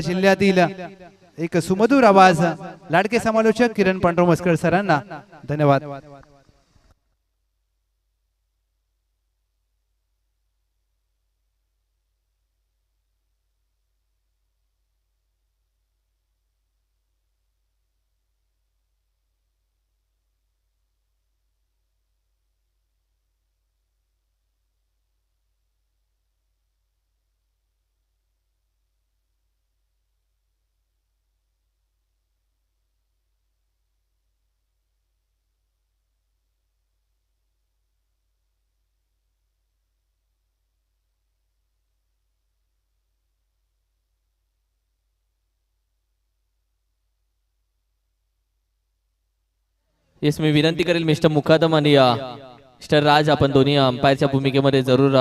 जिल्ह्यातील एक सुमधुर आवाज लाडके समालोचक किरण पांडुरंग मस्कर सरांना. धन्यवाद. येस मी विनंती करेल मिस्टर मुकादम आणि मिस्टर राज आपण दोन्ही अंपायरच्या भूमिकेमध्ये जरूर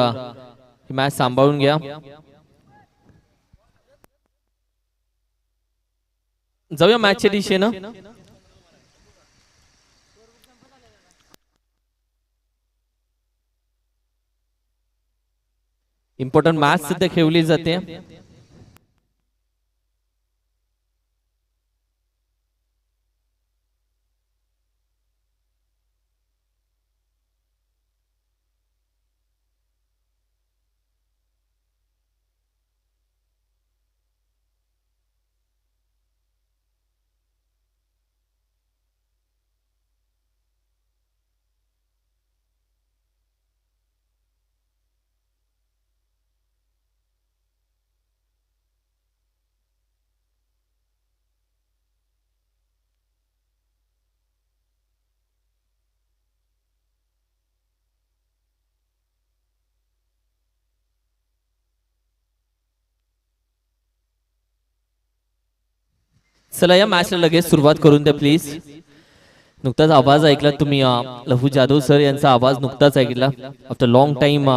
मॅच सांभाळून घ्या. जाऊया मॅचच्या दिशेनं. इम्पॉर्टंट मॅच सुद्धा खेळली जाते. चला या मॅचला लगेच सुरुवात करून द्या प्लीज नुकताच आवाज ऐकला तुम्ही लहू जाधव सर यांचा आवाज नुकताच ऐकला. आफ्टर लॉंग टाइम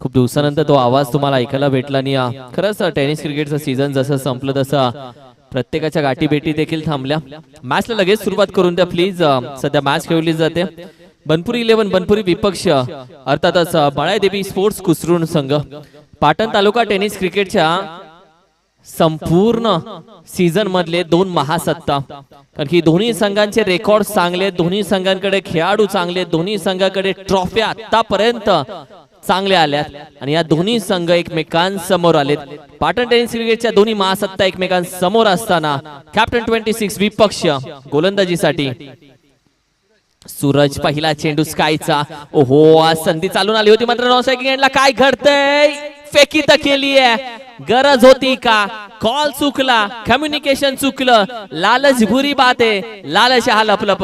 खूप दिवसानंतर तो आवाज तुम्हाला ऐकायला भेटला आणि खरंच टेनिस क्रिकेटचं सीझन जसं संपलं तसं प्रत्येकाच्या गाठी भेटी देखील थांबल्या. मॅचला लगेच सुरुवात करून द्या प्लीज सध्या मॅच खेळली जाते. बनपुरी इलेव्हन बनपुरी विपक्ष अर्थातच अ, बाळादेवी स्पोर्ट्स कुसरून संघ. पाटण तालुका टेनिस क्रिकेटच्या संपूर्ण सीझन मधले दोन महासत्ता. कारण की दोन्ही संघांचे रेकॉर्ड चांगले दोन्ही संघांकडे खेळाडू चांगले दोन्ही संघाकडे ट्रॉफ्या आतापर्यंत चांगल्या आल्यात. आणि या दोन्ही संघ एकमेकांसमोर आलेत. पाटण टेनिस क्रिकेटच्या दोन्ही महासत्ता एकमेकांसमोर असताना कॅप्टन ट्वेंटी सिक्स विपक्ष गोलंदाजीसाठी. सूरज पहिला चेंडू स्कायचा. ओहो आज संधी चालून आली होती मात्र नॉन स्ट्रायकिंग काय घडतंय? फेकी तर केली आहे गरज होती का? कॉल चुकला कम्युनिकेशन चुकलं लालच भुरी बात आहे लालच हा लपलप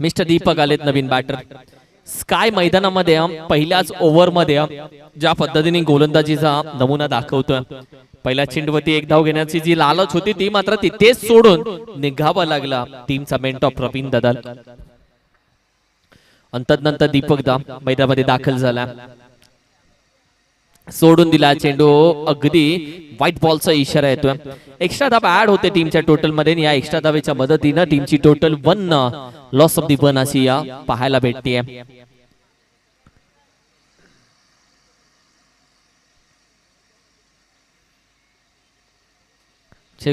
मिस्टर दीपक आलेत नवीन बॅटर स्काय मैदानामध्ये पहिल्याच ओव्हरमध्ये ज्या पद्धतीने गोलंदाजीचा नमुना दाखवतोय. पहिल्या चेंडूवरती एक धाव घेण्याची जी लालच होती ती मात्र तिथेच सोडून निघावा लागला टीमचा मेंट ऑफ प्रवीण ददाल. अंतत दीपक दा मैदानामध्ये दाखल झाला. सोडून दिला चेंडू. अगदी व्हाईट बॉलचा इशारा येतोय. एक्स्ट्रा धाबा ऍड होते टीमच्या टोटलमध्ये या एक्स्ट्रा धावेच्या मदतीनं टीमची total one loss of the one अशी या पाहायला भेटते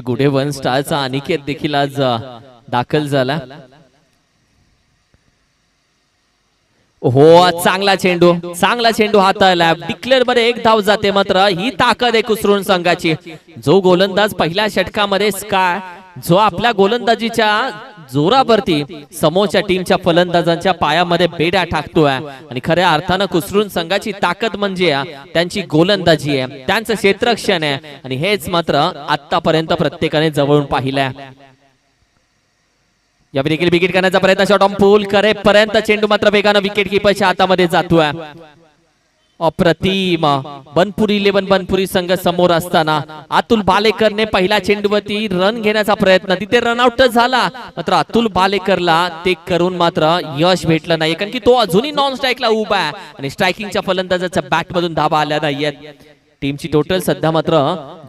गुढे वन स्टारचा अनिकेत देखील आज uh, दाखल झाला. हो चांगला चेंडू. चांगला चेंडू हाताळला. डिक्लेअरमध्ये एक धाव जाते मात्र ही ताकद आहे कुसरून संघाची. जो गोलंदाज पहिल्या षटकामध्ये काय जो आपल्या गोलंदाजीच्या जोरावरती समोरच्या टीमच्या फलंदाजांच्या पायामध्ये बेड्या टाकतोय. आणि खऱ्या अर्थानं कुसरून संघाची ताकद म्हणजे त्यांची गोलंदाजी आहे. त्यांचं क्षेत्रक्षण आहे. आणि हेच मात्र आतापर्यंत प्रत्येकाने जवळून पाहिलंय. देखील विकेट करण्याचा प्रयत्न शॉट ऑन पूल करेपर्यंत चेंडू मात्र वेगानं विकेट किपरच्या हातामध्ये जातोय. अप्रतिम. बनपुरी इलेव्हन बनपुरी संघ समोर असताना अतुल बालेकरने पहिल्या चेंडूवरती रन घेण्याचा प्रयत्न. तिथे रनआउट झाला. मात्र अतुल बालेकरला ते करून मात्र यश भेटलं नाही कारण की तो अजूनही नॉन स्ट्राईकला उभा आहे. आणि स्ट्रायकिंगच्या फलंदाजाच्या बॅट मधून धाबा आल्या नाहीयेत. टीमची टोटल सध्या मात्र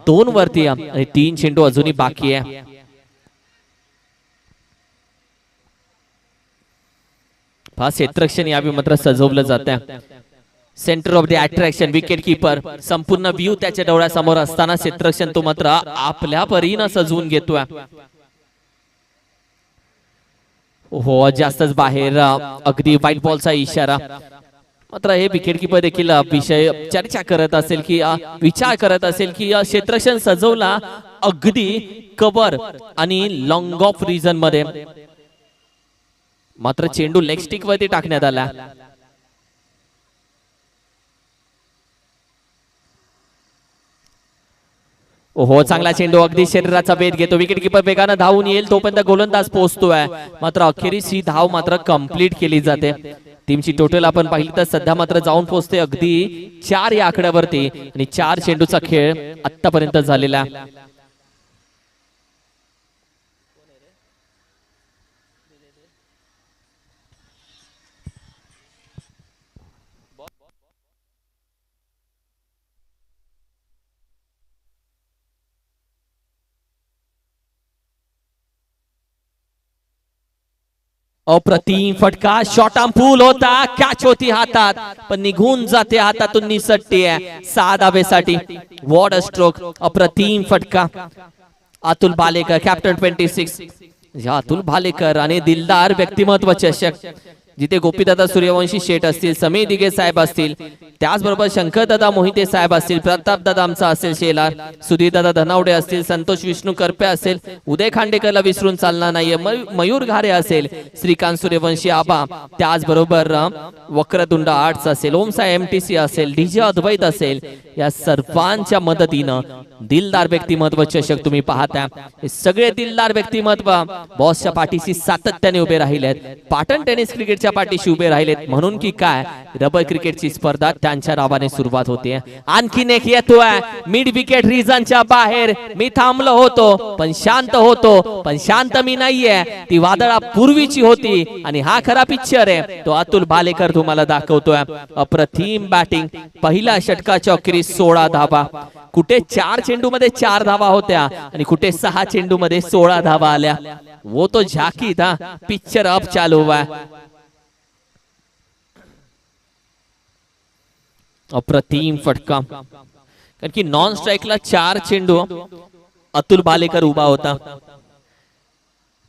दोन वरती आहे. आणि तीन चेंडू अजूनही बाकी आहे. हा क्षेत्ररक्षण यावेळी मात्र सजवलं जात centre of the attraction wicket keeper संपूर्ण व्ह्यू त्याच्या डोळ्यासमोर असताना क्षेत्रक्षण तो मात्र आपल्या परीनं सजवून घेतोय. हो जास्तच बाहेर अगदी व्हाईट बॉलचा इशारा. मात्र हे विकेट किपर देखील विषय चर्चा करत असेल की विचार करत असेल की क्षेत्रक्षण सजवला अगदी कवर आणि लॉंग ऑफ रिझनमध्ये. मात्र चेंडू लेग स्टिक वरती टाकण्यात आला. हो चांगला चेंडू. अगदी शरीराचा वेध घेतो. विकेट किपर वेगानं धावून येईल तोपर्यंत गोलंदाज पोहोचतोय मात्र अखेरीस ही धाव मात्र कंप्लीट केली जाते. टीमची टोटल आपण पाहिली तर सध्या मात्र जाऊन पोहोचते अगदी चार या आकड्यावरती. आणि चार चेंडूचा खेळ आतापर्यंत झालेला आहे. अप्रतिम फटका. शॉर्ट आर्म पूल होता. कॅच होती हातात. पण निघून जाते हातातून निसटते सहा धावेसाठी वॉर्ड स्ट्रोक अप्रतिम फटका. Atul Bhalekar captain twenty six Atul Bhalekar आणि दिलदार व्यक्तिमत्व चषक जिथे गोपीदादा सूर्यवंशी शेठ असतील समीर दिगे साहेब असतील त्याचबरोबर शंकरदादा मोहिते साहेब असतील प्रतापदादा आमचा असेल शेलार सुधीरदादा धनावडे असतील संतोष विष्णू करपे असेल उदय खांडेकरला विसरून चालणार नाहीये मयूर घारे असेल श्रीकांत सूर्यवंशी आबा त्याचबरोबर वक्रदुंड वक्रतुंड आर्ट्स असेल ओमसा एम टी सी असेल डीजे अद्वैत असेल या सर्वांच्या मदतीनं दिलदार व्यक्तिमत्व चषक तुम्ही पाहता हे सगळे दिलदार व्यक्तिमत्व बॉसच्या पाठीशी सातत्याने उभे राहिलेत. पाटण टेनिस क्रिकेटच्या पाठीशी उभे राहिलेत. म्हणून की काय? रबर क्रिकेटची स्पर्धा त्यांच्या नावाने सुरुवात होते. आणखीन एक येतोय. मिड विकेट रिझनच्या बाहेर. मी थांबलो होतो पण शांत होतो पण शांत मी नाहीये. ती वादळा पूर्वीची होती आणि हा खरा पिक्चर आहे. तो अतुल भालेकर तुम्हाला दाखवतोय. अप्रतिम बॅटिंग पहिला षटकाच्या अखेरीस सोळा धावा. कुठे चार चेंडू मध्ये चार धावा होत्या आणि कुठे सहा चेंडू मध्ये सोळा धावा आल्या. वो तो झाकी था पिक्चर अप चालू हुआ है अप्रतिम फटका. कारण की नॉन स्ट्राईकला चार चेंडू अतुल बालेकर उभा होता.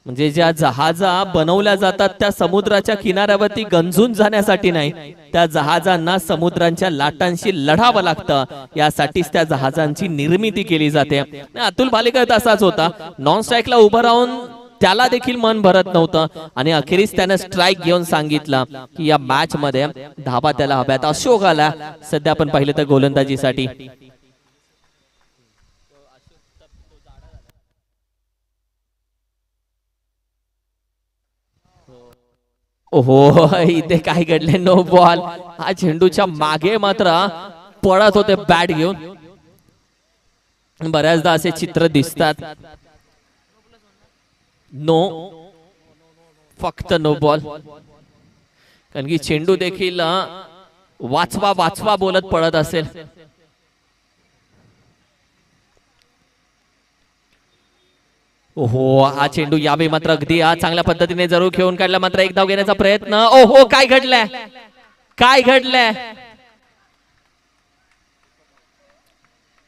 म्हणजे ज्या जहाजा बनवल्या जातात त्या समुद्राच्या किनाऱ्यावरती गंजून जाण्यासाठी नाही त्या जहाजांना समुद्रांच्या लाटांशी लढावं लागतं. यासाठीच त्या जहाजांची निर्मिती केली जाते. अतुल बालेकर तसाच होता. नॉन स्ट्राईकला उभं राहून त्याला देखील मन भरत नव्हतं. आणि अखेरीस त्याने स्ट्राईक घेऊन सांगितलं की या मॅच मध्ये धाबा त्याला हव्यात. अशोक आला. सध्या आपण पाहिलं तर गोलंदाजीसाठी. हो इथे काय घडले नो बॉल हा झेंडूच्या मागे मात्र पळत होते बॅट घेऊन. बऱ्याचदा असे चित्र दिसतात. नो फक्त नो बॉल कारण की चेंडू देखील वाचवा वाचवा बोलत पडत असेल. ओहो हा चेंडू यावेळी मात्र अगदी हा चांगल्या पद्धतीने जरूर खेळून काढला. मात्र एक धाव घेण्याचा प्रयत्न. ओहो काय घडलंय? काय घडलंय?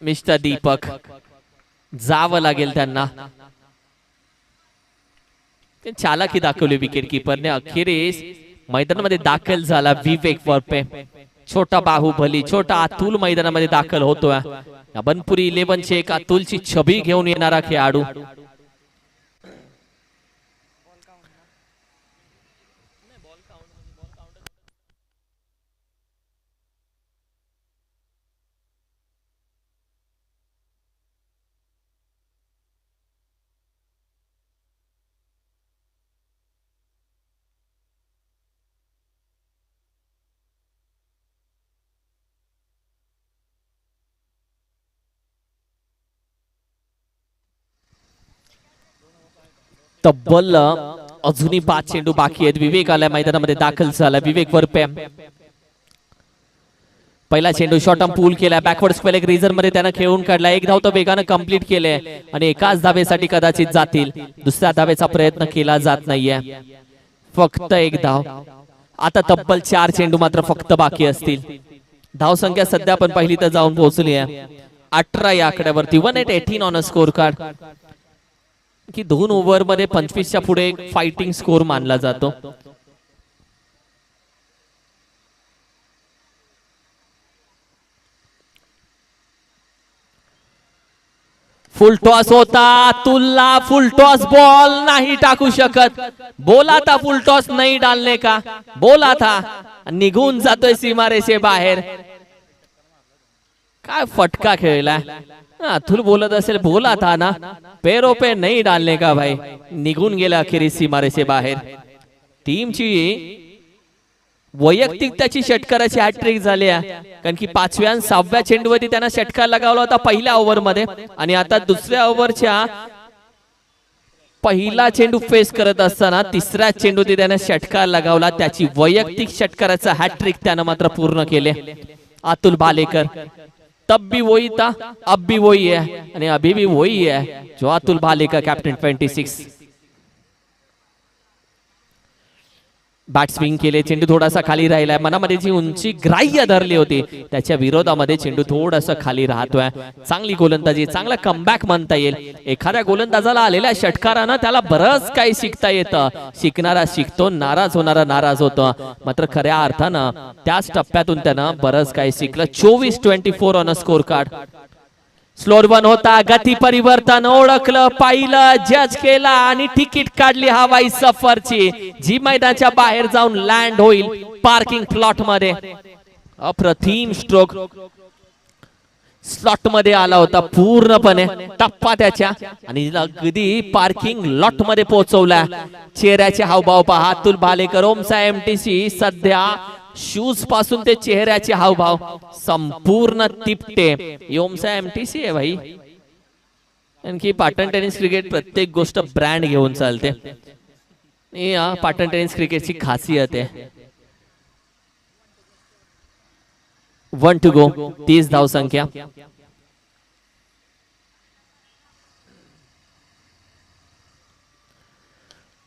मिस्टर दीपक जावं लागेल त्यांना. चालाकी दाखवली विकेट किपरने अखेरीस मैदानामध्ये दाखल झाला विवेक वरपे. छोटा बाहुबली छोटा अतुल मैदानामध्ये दाखल होतोय. बनपुरी इलेव्हनचे एक अतुलची छबी घेऊन येणारा खेळाडू. तब्बल अजूनही पाच चेंडू बाकी आहेत. विवेक आलाय मैदानामध्ये दाखल झाला विवेक वरपे. पहिला चेंडू शॉर्ट ऑन पूल केला बॅकवर्ड स्पेल एक रिझनमध्ये त्यानं खेळून काढला एक धाव तो वेगानं कंप्लीट केले आणि एकाच धावेसाठी कदाचित जातील. दुसऱ्या धावेचा प्रयत्न केला जात नाहीये. फक्त एक धाव. आता तब्बल चार चेंडू मात्र फक्त बाकी असतील. धाव संख्या सध्या पण पहिली तर जाऊन पोहोचली आहे अठरा या आकड्यावरती. One eight eighteen on a score card की दोन ओव्हरमध्ये पंचवीसच्या पुढे एक फायटिंग स्कोर मानला जातो. फुल टॉस होता. तुल्ला फुल टॉस बॉल नाही टाकू शकत. बोला था फुल टॉस नाही डालने का? बोला था निघून जातोय सीमारेषे बाहेर. काय फटका खेळलाय अतुल बोलत असेल बोला था ना पेरो पे नाही डालने का भाई? निघून गेला अखेरीस सीमारेषे बाहेर. टीमची वैयक्तिक त्याची षटकाराची हॅट्रिक झाली आहे. कारण की पाचव्या आणि सहाव्या चेंडूवरती त्यांना षटकार लगावला होता पहिल्या ओव्हरमध्ये आणि आता दुसऱ्या ओव्हरच्या पहिला चेंडू फेस करत असताना तिसऱ्या चेंडूती त्यानं षटकार लगावला. त्याची वैयक्तिक षटकाराचा हॅट्रिक त्यानं मात्र पूर्ण केले. अतुल भालेकर तब भी वही था अब भी वही है। अभी भी वही है जो अतुल भाले का कैप्टन 26 बॅट स्विंग केले चेंडू थोडासा खाली राहिलाय मनामध्ये जी उंची ग्राह्य धरली होती त्याच्या विरोधामध्ये चेंडू थोडासा खाली राहतोय. चांगली गोलंदाजी चांगला कमबॅक म्हणता येईल. एखाद्या गोलंदाजाला आलेल्या षटकारानं त्याला बरंच काही शिकता येतं. शिकणारा शिकतो नाराज होणारा नाराज होतो. मात्र खऱ्या अर्थानं त्याच टप्प्यातून त्यानं बरंच काही शिकलं. चोवीस twenty four on score card स्लोर one होता गती परिवर्तन ओळखलं पाहिलं जज केला आणि तिकीट काढली हवाई सफरची. जी मैदानाच्या बाहेर जाऊन लँड होईल पार्किंग प्लॉटमध्ये. अप्रतिम स्ट्रोक स्लॉटमध्ये आला होता पूर्णपणे टप्पा त्याच्या. आणि अगदी पार्किंग लॉटमध्ये पोहोचवला. चेहऱ्याचे हावभाव पहा अतुल भालेकर ओमसा एमटीसी सध्या शूजपासून ते चेहऱ्याचे हावभाव संपूर्ण तिपटे ओमसा एमटीसी आहे भाई. आणखी पाटण टेनिस क्रिकेट प्रत्येक गोष्ट ब्रँड घेऊन चालते. पाटण टेनिस क्रिकेटची खासियत आहे. वन टू गो तीस धाव संख्या.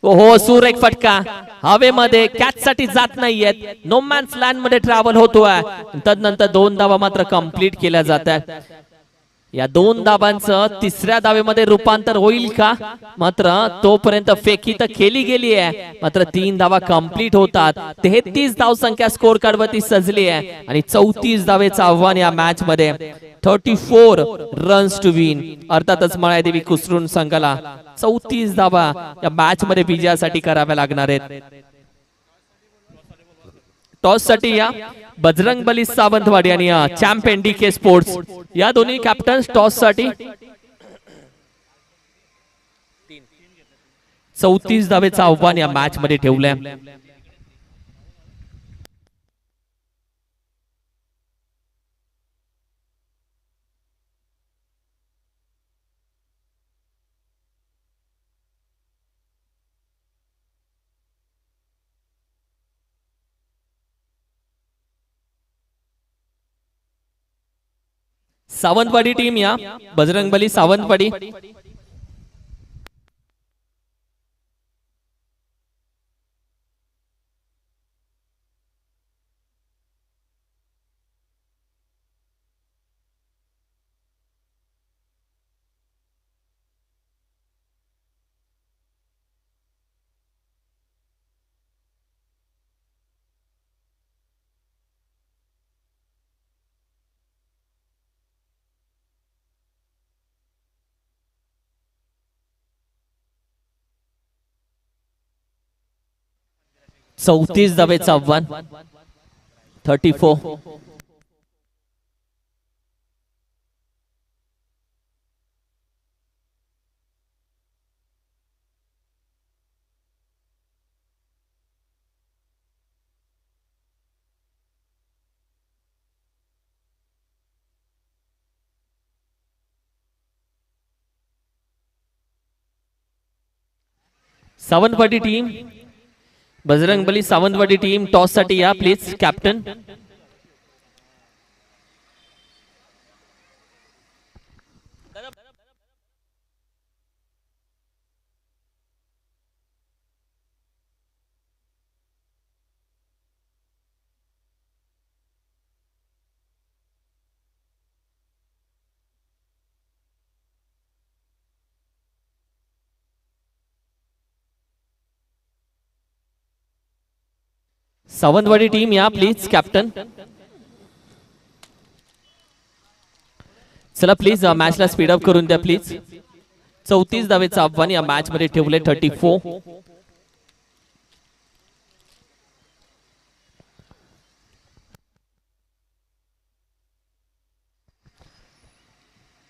हो, हो सूर एक फटका. हवेमध्ये कॅच साठी जात नाहीयेत. नो मॅन्स लँडमध्ये ट्रॅव्हल होतोय. तदनंतर दोन धावा मात्र कंप्लीट केल्या जात या दोन दाबांचं तिसऱ्या दावेमध्ये रूपांतर होईल का? मात्र तोपर्यंत फेकी तर केली गेली आहे. मात्र तीन धावा कंप्लीट होतात. तेहतीस धाव संख्या स्कोर कार्ड वरती सजली आहे. आणि चौतीस धावेचं आव्हान या मॅच मध्ये thirty four runs to win अर्थातच मळादेवी कुसरून संघाला चौतीस धावा या मॅच मध्ये विजयासाठी कराव्या लागणार आहेत. टॉससाठी या बजरंग बली सावंतवाडी आणि चॅम्पियन डी के स्पोर्ट्स या दोन्ही कॅप्टन टॉससाठी चौतीस धावेचं आव्हान या मॅच मध्ये ठेवलंय. सावंतवाडी टीम या. बजरंगबली सावंतवाडी. चौतीस धावेचं आव्हान thirty four Sawantwadi team Bajrangbali Sawantwadi team टॉससाठी या प्लीज कॅप्टन सावंतवाडी टीम या प्लीज कॅप्टन चला प्लीज मॅचला स्पीड अप करून द्या प्लीज चौतीस धावेचं आव्हान या मॅच मध्ये ठेवले थर्टी फोर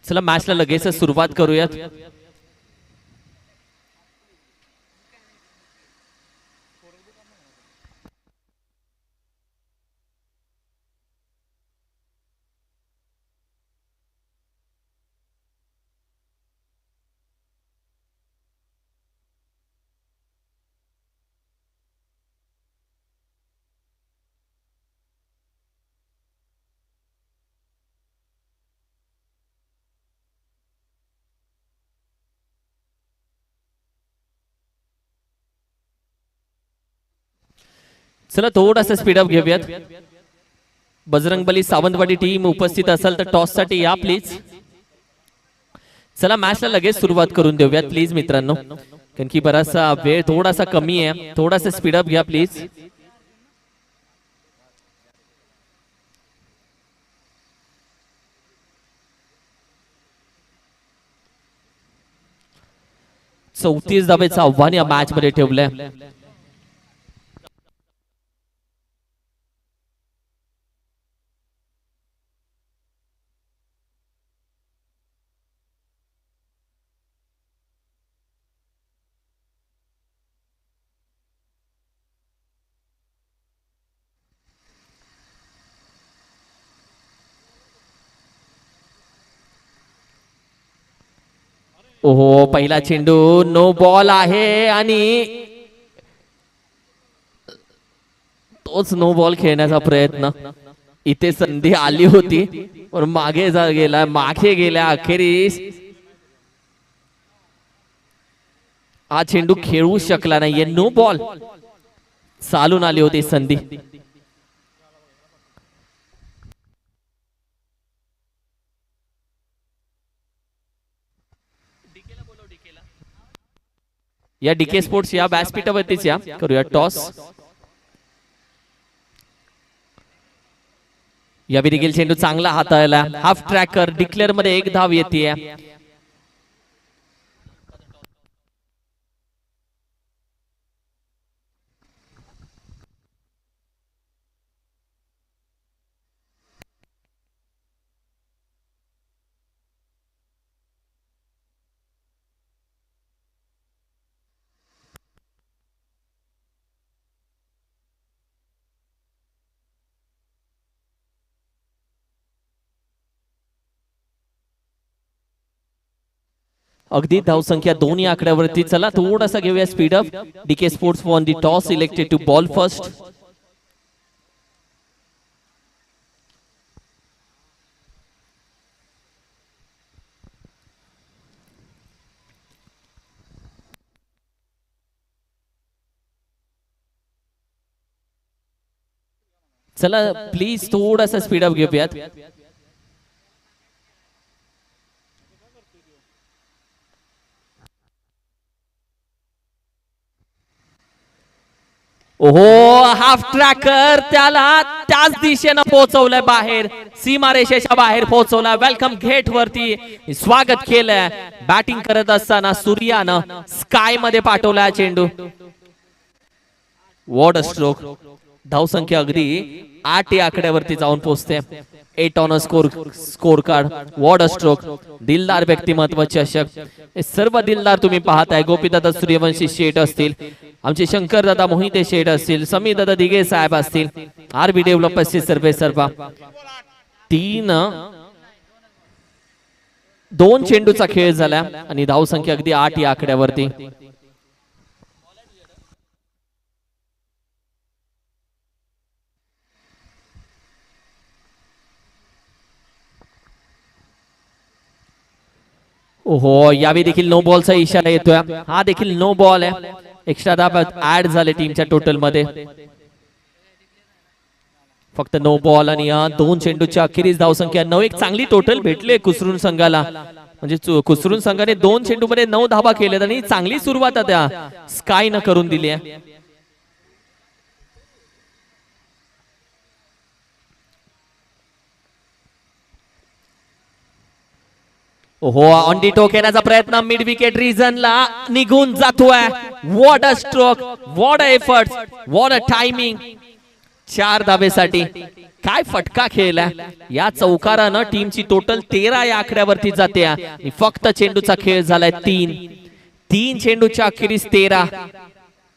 चला मॅचला लगेच सुरुवात करूयात. चला थोडासा स्पीडअप घेऊयात. बजरंगबली सावंतवाडी टीम उपस्थित असाल तर टॉससाठी या प्लीज चला मॅचला लगेच सुरुवात करून देऊयात प्लीज मित्रांनो. कारण की बराचसा वेळ थोडासा कमी आहे. थोडासा स्पीडअप घ्या प्लीज चौतीस धाबेचं आव्हान या मॅच मध्ये ठेवलंय. ओहो पहिला चेंडू नो बॉल आहे आणि तोच नो बॉल खेळण्याचा प्रयत्न. इथे संधी आली होती पण मागे जा गेला मागे गेल्या अखेरीस हा चेंडू खेळू शकला नाहीये. No ball. चालून आली होती संधी. या डीके स्पोर्ट्स या व्यासपीठावरतीच या करूया टॉस या देखील चेंडू चांगला हाताळला. हाफ ट्रॅकर डिक्लेअरमध्ये एक धाव येते अगदी धावसंख्या दोन्ही आकड्यावरती चला थोडासा घेऊया speed up DK sports won the toss elected to bowl first चला प्लीज थोडासा स्पीड अप घेऊयात. हो हाफ ट्रॅकर त्याला त्याच दिशेनं पोहोचवलंय बाहेर. सीमारेषेच्या बाहेर पोहोचवलाय. वेलकम गेट वरती. स्वागत केलंय. बॅटिंग करत असताना सूर्यानं स्कायमध्ये पाठवलाय चेंडू. वॉर्ड स्ट्रोक धावसंख्या अगदी आठ या आकड्यावरती जाऊन पोहोचते. Eight on score score card ward stroke दिलदार व्यक्तिमत्व चषक हे सर्व दिलदार तुम्ही पाहताय. गोपीदादा सूर्यवंशी शेठ असतील आमचे शंकर दादा मोहिते शेठ असतील समीर दादा दिगे साहेब असतील आर बी डेव्हलपर्सचे सर्वे सर्वा. तीन दोन चेंडूचा खेळ झाला आणि धावसंख्या अगदी आठ या आकड्यावरती. ओहो यावेळी देखील नो बॉलचा इशारा येतोय. हा देखील नो बॉल आहे. एक्स्ट्रा धाब ऍड झाले टीमच्या टोटलमध्ये फक्त नो बॉल आणि या दोन चेंडूच्या अखेरीस धावसंख्या नऊ एक चांगली टोटल भेटले कुसरून संघाला. म्हणजे कुसरून संघाने दोन चेंडू मध्ये नऊ धाबा केल्यात आणि चांगली सुरुवात आता स्काय न करून दिली आहे. हो ऑन टोक येण्याचा प्रयत्न. मिड विकेट रिझनला निघून जातोय. What a stroke what a effort what a timing चार धाबेसाठी काय फटका खेळला या चौकारानं टीमची टोटल तेरा या आकड्यावरती जाते. फक्त चेंडूचा खेळ झालाय तीन. तीन चेंडूच्या अखेरीस तेरा.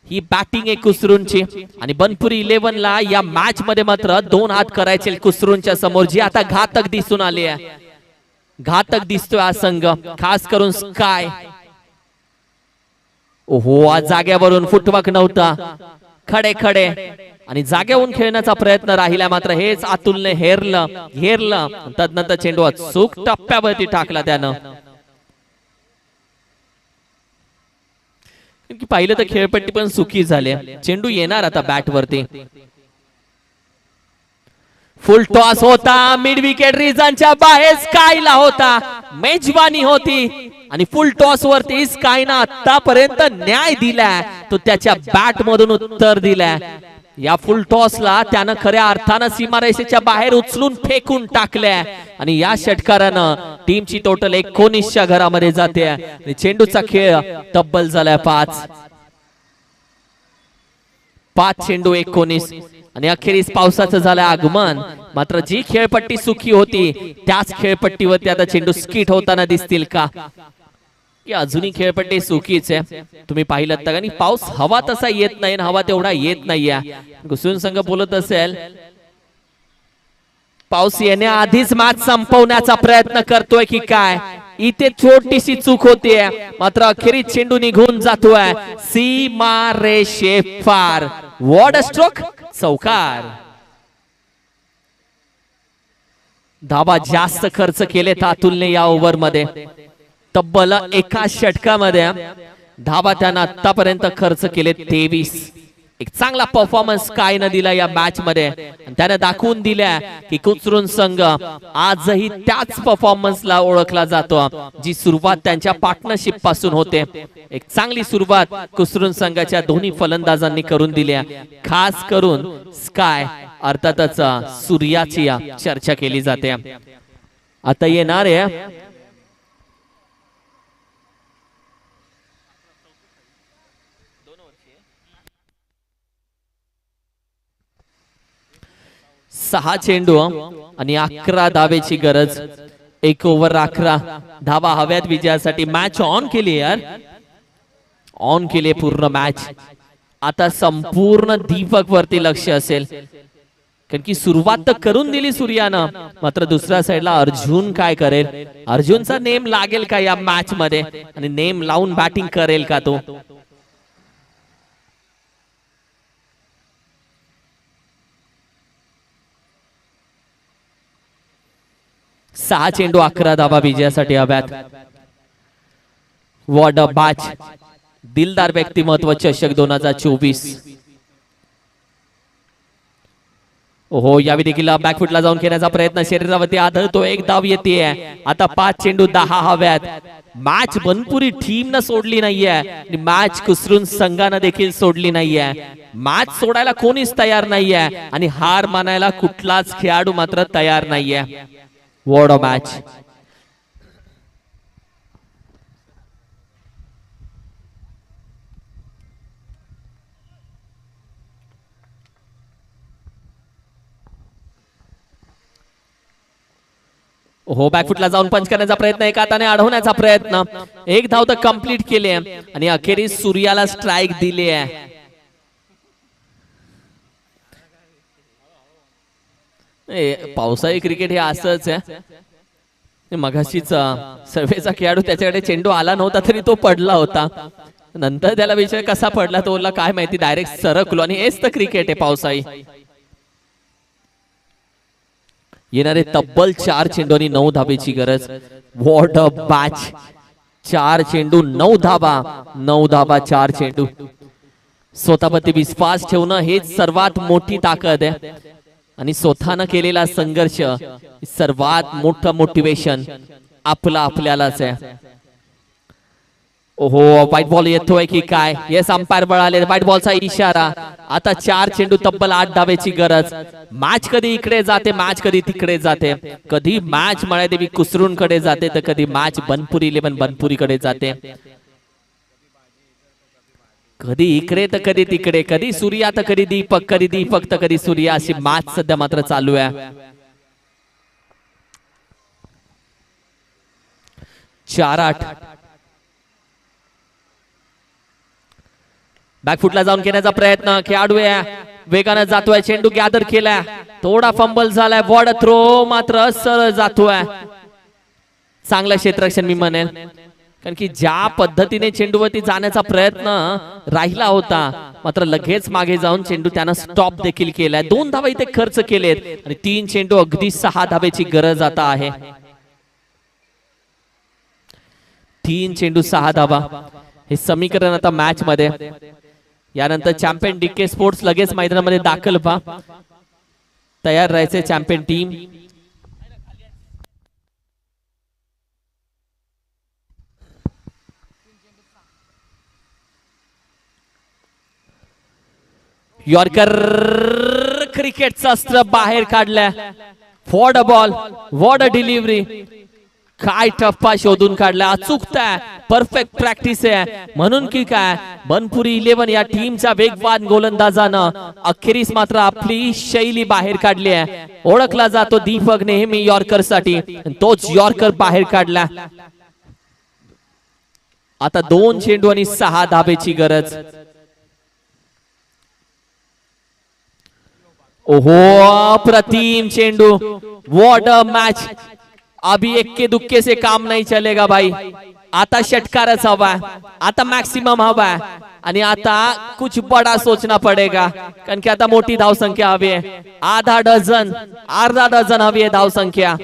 ही बॅटिंग आहे कुसरूनची आणि बनपुरी इलेव्हनला या मॅच मध्ये मात्र दोन हात करायचे कुसरूनच्या समोर. जी आता घातक दिसून आली आहे. घातक दिसतोय हा संघ खास करून स्काय ओहो आज जाग्यावरून फुटवाक नव्हता. खडे खडे. आणि जाग्यावरून खेळण्याचा प्रयत्न राहिला मात्र हेच अतुलने हेरलं हेरलं. तदनंतर चेंडू चूक टप्प्यावरती टाकला त्यानं. पाहिलं तर खेळपट्टी पण सुखी झाली. चेंडू येणार आता बॅट वरती फुल टॉस होता मिड विकेट रिझनच्या बाहेर स्कायला होता. मेजवानी होती आणि फुल टॉस वरती स्कायनं आतापर्यंत न्याय दिलाय. तो त्याच्या बॅट मधून उत्तर दिलाय. या फुल टॉसला त्यानं खऱ्या अर्थानं सीमारेषेच्या बाहेर उचलून फेकून टाकल्या. आणि या षटकारानं टीमची टोटल एकोणीसच्या घरामध्ये जाते. आणि चेंडूचा खेळ तब्बल झालाय पाच. पाच चेंडू एकोणीस. आणि अखेरीस पावसाचं झालं आगमन. मात्र जी खेळपट्टी सुखी होती त्याच खेळपट्टीवरती आता चेंडू स्किट होताना दिसतील का? की अजूनही खेळपट्टी सुखीच आहे. तुम्ही पाहिलं तर आणि पाऊस हवा तसा येत नाही आणि हवा तेवढा येत नाहीये. घुसून संघ बोलत असेल पाऊस येण्याआधीच मॅच संपवण्याचा प्रयत्न करतोय की काय? इथे छोटीशी चूक होतीये मात्र अखेरीत चेंडू निघून जातोय सीमा रेषे फार वॉड स्ट्रोक चौकार. धाबा जास्त खर्च केलेत अतुलने या ओव्हरमध्ये तब्बल एका षटकामध्ये धाबा त्यानं आतापर्यंत खर्च केले तेवीस. एक चांगला परफॉर्मन्स काय न दिला या मॅच मध्ये. त्याने दाखवून दिल्या की कुचरून संघ आजही त्याच परफॉर्मन्सला ओळखला जातो जी सुरुवात त्यांच्या पार्टनरशिपपासून होते. एक चांगली सुरुवात कुसरून संघाच्या दोन्ही फलंदाजांनी करून दिल्या खास करून स्काय अर्थातच सूर्याची चर्चा केली जाते. आता येणार आहे सहा चेंडू आणि अकरा धावेची गरज. एक ओव्हर अकरा. धावा हव्यात विजयासाठी. मॅच ऑन केली यार. ऑन केली पूर्ण मॅच आता संपूर्ण दीपक वरती लक्ष असेल. कारण की सुरुवात तर करून दिली सूर्यानं. मात्र दुसऱ्या साईडला अर्जुन काय करेल? अर्जुनचा नेम लागेल का या मॅच मध्ये? आणि नेम लावून बॅटिंग करेल का तो? सहा चेंडू अकरा धाबा विजयासाठी हव्यात. वॉट अ बॅच दिलदार व्यक्तिमत्व चषक दोन हजार चोवीस. हो यावेळी देखील बॅकफुटला जाऊन खेळण्याचा प्रयत्न शरीरावरती आढळतो एक धाव येते आता पाच चेंडू दहा हव्यात. मॅच बनपुरी टीम न सोडली नाहीये. आणि मॅच कुसरून संघानं देखील सोडली नाहीये. मॅच सोडायला कोणीच तयार नाहीये. आणि हार मानायला कुठलाच खेळाडू मात्र तयार नाहीये. वॉट ऑफ मॅच हो बॅकफुटला जाऊन पंच करण्याचा प्रयत्न एका हाताने अडवण्याचा प्रयत्न. एक धाव तर कंप्लीट केली आहे. आणि अखेरीस सूर्याला स्ट्राईक दिली आहे. पावसाळी क्रिकेट हे असंच आहे. मगाशीच सर्वेचा खेळाडू त्याच्याकडे चेंडू आला नव्हता तरी तो पडला होता. नंतर त्याला विषय कसा पडला तो बोलला काय माहिती डायरेक्ट सरकलो आणि हेच तर क्रिकेट आहे पावसाळी. येणारे तब्बल चार चेंडू आणि नऊ धाबेची गरज. वॉट अ बॅच चार चेंडू नऊ धाबा. नऊ धाबा चार चेंडू. स्वतःवरती विश्वास ठेवणं हेच सर्वात मोठी ताकद आहे. आणि स्वतःनं केलेला संघर्ष सर्वात मोठं मोटिवेशन आपलं आपल्यालाच आहे. ओहो व्हाईट बॉल येतोय की काय? येस अंपायर बळाले. व्हाईट बॉलचा इशारा. आता चार चेंडू तब्बल आठ धावेची गरज. मॅच कधी इकडे जाते मॅच कधी तिकडे जाते. कधी मॅच मळ्यादेवी कुसरून कडे जाते तर कधी मॅच बनपुरी इलेव्हन बनपुरी कडे जाते. कधी इकडे तर कधी तिकडे कधी सूर्या तर कधी दीपक कधी दीपक तर कधी सूर्या अशी मात सध्या मात्र चालू आहे. चार आठ. बॅकफुटला जाऊन घेण्याचा प्रयत्न खेळाडू आहे वेगानं जातोय चेंडू गॅदर केलाय. थोडा फंबल झालाय बॉर्ड थ्रो मात्र सरळ जातोय. चांगलं क्षेत्ररक्षण मी म्हणेल कारण की ज्या पद्धतीने चेंडूवरती जाण्याचा प्रयत्न राहिला होता मात्र लगेच मागे जाऊन चेंडू त्यानं स्टॉप देखील केलाय. दोन धावा इथे खर्च केलेत आणि तीन चेंडू अगदी सहा धावेची गरज आता आहे. तीन चेंडू सहा धावा. हे समीकरण आता मॅच मध्ये यानंतर चॅम्पियन डीके स्पोर्ट्स लगेच मैदानामध्ये दाखल व्हा. तयार राहायचे चॅम्पियन टीम यॉर्कर क्रिकेटचा अस्त्र बाहेर काढल्या फॉड बॉल वॉड अ डिलिव्हरी काय टप्पा शोधून काढला. अचूकता परफेक्ट प्रॅक्टिस आहे. म्हणून की काय? बनपुरी इलेव्हन या टीमच्या वेगवान गोलंदाजानं अखेरीस मात्र आपली शैली बाहेर काढली आहे. ओळखला जातो दीपक नेहमी यॉर्करसाठी तोच यॉर्कर बाहेर काढला. आता दोन चेंडू आणि सहा धाबेची गरज. ओहो प्रतिम चेंडू वॉट अ मॅच अभी एक्के दुक्के से काम नाही चलेगा भाई. आता षटकारच हवा आता मॅक्सिमम हवा आणि आता कुछ बडा सोचना पडेगा. कारण की आता मोठी धावसंख्या हवी आहे आधा डझन अर्धा डझन हवी आहे धावसंख्या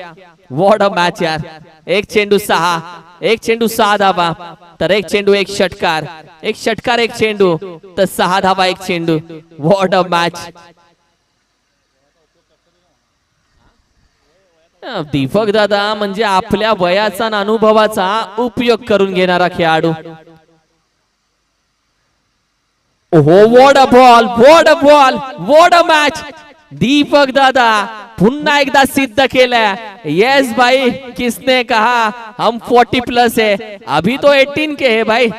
वॉट अ मॅच यार. एक चेंडू सहा एक चेंडू सहा धावा. तर एक चेंडू एक षटकार. एक षटकार एक चेंडू तर सहा धावा एक चेंडू वॉट अ मॅच दीपक दादा म्हणजे आपल्या वयाचा आणि अनुभवाचा उपयोग करून घेणारा खेळाडू. हो what a ball what a ball what a match Deepak दादा पुन्हा एकदा सिद्ध केलाय. येस भाई किसने कहा? हम 40 प्लस है. अभी तो 18 के है भाई.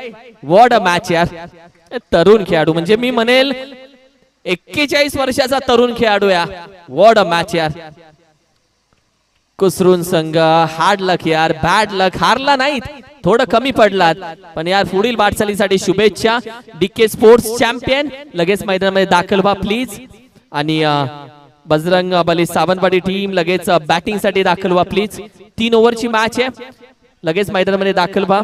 वॉड अ मॅच यार. तरुण खेळाडू म्हणजे मी म्हणेल एक्केचाळीस वर्षाचा तरुण खेळाडू या. वॉड अ मॅच यार. कुसरून संघ हार्ड लक यार बॅड लक हारला नाहीत. थोडं कमी पडलात. पण यार पुढील वाटचालीसाठी शुभेच्छा. डीके स्पोर्ट्स चॅम्पियन लगेच मैदानामध्ये दाखल व्हा प्लीज आणि बजरंग बली सावंतवाडी टीम लगेच बॅटिंगसाठी दाखल व्हा प्लीज तीन ओव्हरची मॅच आहे. लगेच मैदानामध्ये दाखल व्हा.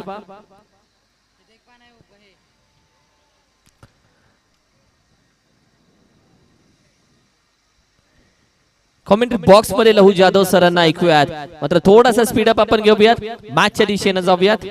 कॉमेंट्री बॉक्समध्ये लहू जाधव सरांना ऐकूयात. मात्र थोडासा स्पीडअप आपण घेऊयात. मॅचच्या दिशेनं जाऊयात.